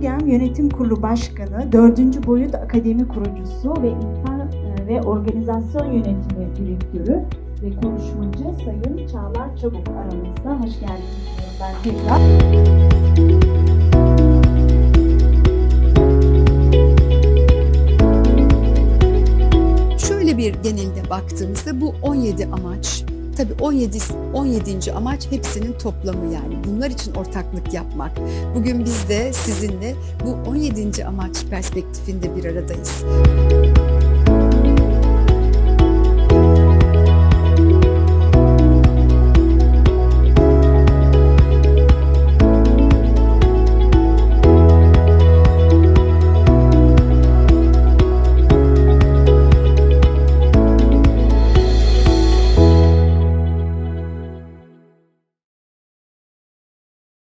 Yönetim Kurulu Başkanı, 4. Boyut Akademi kurucusu ve İnsan e, ve Organizasyon Yönetimi Direktörü ve konuşmacı Sayın Çağlar Çabuk aramızda. Hoş geldiniz ben tekrar. Şöyle bir genelde baktığımızda bu 17 amaç, tabii 17 17. amaç hepsinin toplamı yani. Bunlar için ortaklık yapmak. Bugün biz de sizinle bu 17. amaç perspektifinde bir aradayız.